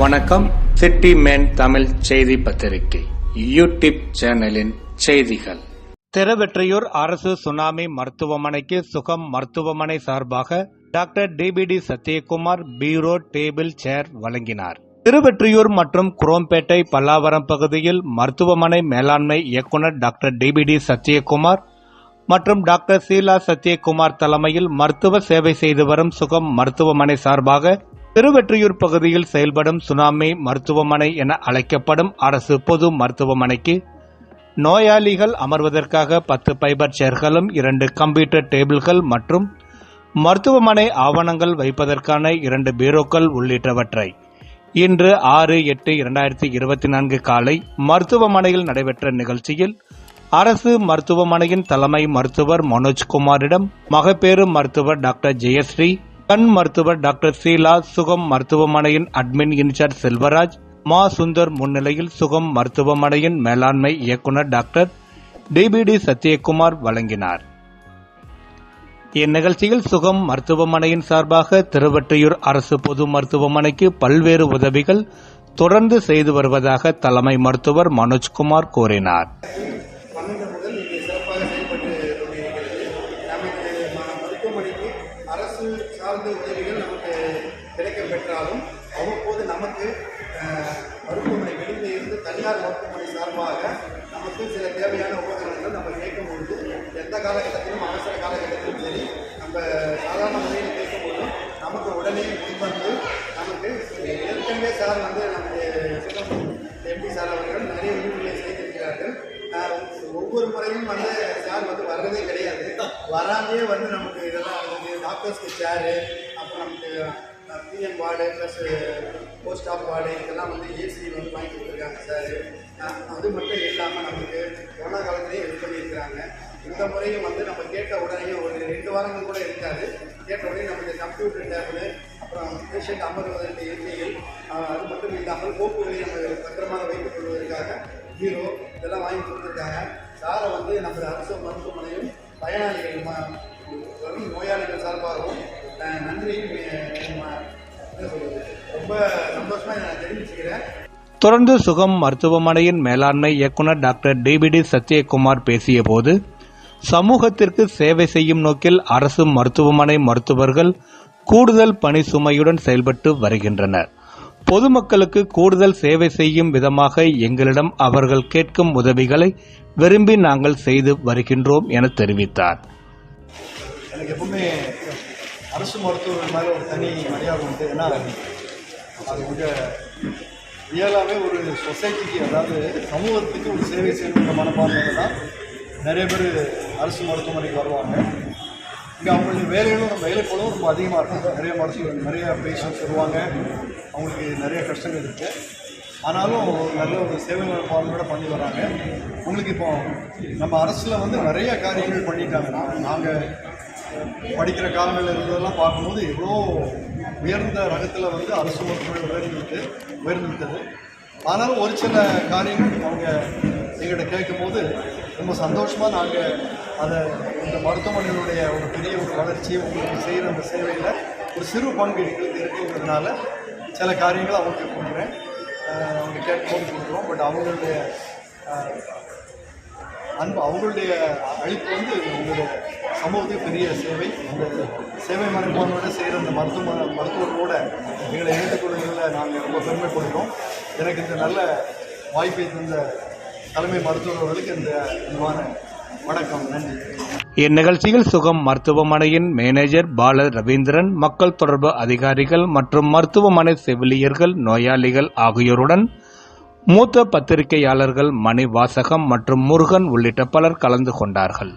வணக்கம். City man Tamil செய்தி பத்திரிகை யூடியூப் சேனலின் செய்திகள். திருவெற்றியூர் அரசு சுனாமி மருத்துவமனைக்கு சுகம் மருத்துவமனை சார்பாக doctor DBT Sathyakumar bureau table chair வழங்கினார். திருவெற்றியூர் மற்றும் குரோம்பேட்டை பல்லாவரம் பகுதியில் மருத்துவமனை மேலாண்மை இயக்குநர் டாக்டர் டிபிடி சத்யகுமார் மற்றும் டாக்டர் சீலா சத்யகுமார் தலைமையில் மருத்துவ சேவை செய்து வரும் சுகம் மருத்துவமனை சார்பாக திருவெற்றியூர் பகுதியில் செயல்படும் சுனாமி மருத்துவமனை என அழைக்கப்படும் அரசு பொது மருத்துவமனைக்கு நோயாளிகள் அமர்வதற்காக பத்து பைபர் சேர்களும் இரண்டு கம்ப்யூட்டர் டேபிள்கள் மற்றும் மருத்துவமனை ஆவணங்கள் வைப்பதற்கான இரண்டு பீரோக்கள் உள்ளிட்டவற்றை இன்று ஆறு எட்டு இரண்டாயிரத்தி இருபத்தி நான்கு காலை மருத்துவமனையில் நடைபெற்ற நிகழ்ச்சியில் அரசு மருத்துவமனையின் தலைமை மருத்துவர் மனோஜ்குமாரிடம் மகப்பேறு மருத்துவர் டாக்டர் ஜெயஸ்ரீ கண் மருத்துவர் டாக்டர் சீலா சுகம் மருத்துவமனையின் அட்மின் இன்சார்ஜ் செல்வராஜ் மா சுந்தர் முன்னிலையில் சுகம் மருத்துவமனையின் மேலாண்மை இயக்குநர் டாக்டர் டிபிடி சத்யகுமார் வழங்கினார். இந்நிகழ்ச்சியில் சுகம் மருத்துவமனையின் சார்பாக திருவெற்றியூர் அரசு பொது மருத்துவமனைக்கு பல்வேறு உதவிகள் தொடர்ந்து செய்து வருவதாக தலைமை மருத்துவர் மனோஜ்குமார் கூறினார் பன்னெண்டு முதல் இங்கே சிறப்பாக செயல்பட்டு கொண்டிருக்கிறது நமக்கு ம- மருத்துவமனைக்கு அரசு சார்ந்த உதவிகள் நமக்கு கிடைக்கப் பெற்றாலும் அவ்வப்போது நமக்கு மருத்துவமனை வெளியில் இருந்து தனியார் மருத்துவமனை சார்பாக நமக்கு சில தேவையான உபகரணங்கள் நம்ம கேட்கும்போது எந்த காலகட்டத்திலும் அவசர காலகட்டத்திலும் சரி நம்ம சாதாரண முறையில் கேட்கும்போதும் நமக்கு உடனே முன்வந்து நமக்கு ஏற்கனவே சார் வந்து நமக்கு எம்பி சார் அவர்கள் நிறைய உதவிகளை செய்திருக்கிறார்கள். ஒவ்வொரு முறையும் வந்து சார் வந்து வர்றதே கிடையாது. வராமே வந்து நமக்கு இதெல்லாம் டாக்டர்ஸ்க்கு சேரு அப்புறம் நமக்கு PM ward plus post of ward இதெல்லாம் வந்து ஏசி வந்து வாங்கி கொடுத்துருக்காங்க சார் அது மட்டும் இல்லாமல் நமக்கு கொரோனா காலத்துலேயும் ஹெல்ப் பண்ணியிருக்கிறாங்க. இந்த முறையும் வந்து நம்ம கேட்ட உடனே ஒரு ரெண்டு வாரங்கள் கூட இருக்காது. கேட்ட உடனே நமக்கு கம்ப்யூட்டர் டேபிள் அப்புறம் பேஷண்ட் அமர்வதற்கு இருக்கைகள் அது மட்டும் இல்லாமல் கோப்புகளை நம்ம பத்திரமாக வைத்துக் கொள்வதற்காக ஹீரோ இதெல்லாம் வாங்கி கொடுத்துருக்காங்க. சாரை வந்து நம்ம அரசு மருத்துவமனையும் பயனாளிகள் ம- சார்பாகவும் நன்றி ரொம்ப சந்தோஷமாக நான் தெரிவிச்சுக்கிறேன். தொடர்ந்து சுகம் மருத்துவமனையின் மேலாண்மை இயக்குநர் டாக்டர் டிபிடி சத்யகுமார் பேசியபோது சமூகத்திற்கு சேவை செய்யும் நோக்கில் அரசு மருத்துவமனை மருத்துவர்கள் கூடுதல் பணி சுமையுடன் செயல்பட்டு வருகின்றனர். பொதுமக்களுக்கு கூடுதல் சேவை செய்யும் விதமாக எங்களிடம் அவர்கள் கேட்கும் உதவிகளை விரும்பி நாங்கள் செய்து வருகின்றோம் என தெரிவித்தார். எனக்கு எப்பவுமே அரசு மருத்துவர்கள் மேலே ஒரு தனி மரியாதை உண்டு. ஏன்னா அது மிக ரியலாகவே ஒரு சொசைட்டிக்கு அதாவது சமூகத்துக்கு ஒரு சேவை செய்யணுன்ற மனப்பான்மையில் தான் நிறைய பேர் அரசு மருத்துவமனைக்கு வருவாங்க. இங்கே அவங்களுடைய வேலைகளும் நம்ம வேலைப்போலும் ரொம்ப அதிகமாக இருக்கும். நிறைய மருத்துவ நிறைய பேஷண்ட்ஸ் வருவாங்க. அவங்களுக்கு நிறைய கஷ்டங்கள் இருக்குது ஆனாலும் நல்ல ஒரு சேவை மனப்பான்மையோட பண்ணி வராங்க. உங்களுக்கு இப்போ நம்ம அரசில் வந்து நிறைய காரியங்கள் பண்ணிட்டாங்க நாங்கள் படிக்கிற காலங்களில் இருந்ததெல்லாம் பார்க்கும்போது எவ்வளோ உயர்ந்த ரகத்தில் வந்து அரசு மருத்துவமனை உயர்ந்துட்டு உயர்ந்து விட்டது ஆனாலும் ஒரு சில காரியங்கள் அவங்க எங்கிட்ட கேட்கும்போது ரொம்ப சந்தோஷமாக நாங்கள் அதை இந்த மருத்துவமனையினுடைய ஒரு பெரிய ஒரு வளர்ச்சியை உங்களுக்கு செய்கிற அந்த சேவையில் ஒரு சிறு பங்கு எங்களுக்கு இருக்குங்கிறதுனால சில காரியங்களை அவங்களுக்கு கொடுக்குறேன் அவங்க கேட்கும்போது கொடுக்குறோம் பட் அவங்களுடைய அன்பு அவங்களுடைய அழைப்பு வந்து உங்களுடைய சமூகத்துக்கு பெரிய சேவை. அந்த சேவை மனப்பான்மையோட செய்கிற அந்த மருத்துவ மருத்துவர்களோட எங்களை இணைத்துக் கொள்வதில் நாங்கள் ரொம்ப பெருமைப்படுகிறோம். எனக்கு இந்த நல்ல வாய்ப்பை தந்த தலைமை மருத்துவர்களுக்கு இந்த விமான வணக்கம். நன்றி. இந்நிகழ்ச்சியில் சுகம் மருத்துவமனையின் மேனேஜர் பால ரவீந்திரன் மக்கள் தொடர்பு அதிகாரிகள் மற்றும் மருத்துவமனை செவிலியர்கள் நோயாளிகள் ஆகியோருடன் மூத்த பத்திரிகையாளர்கள் மணி வாசகம் மற்றும் முருகன் உள்ளிட்ட பலர் கலந்து கொண்டார்கள்.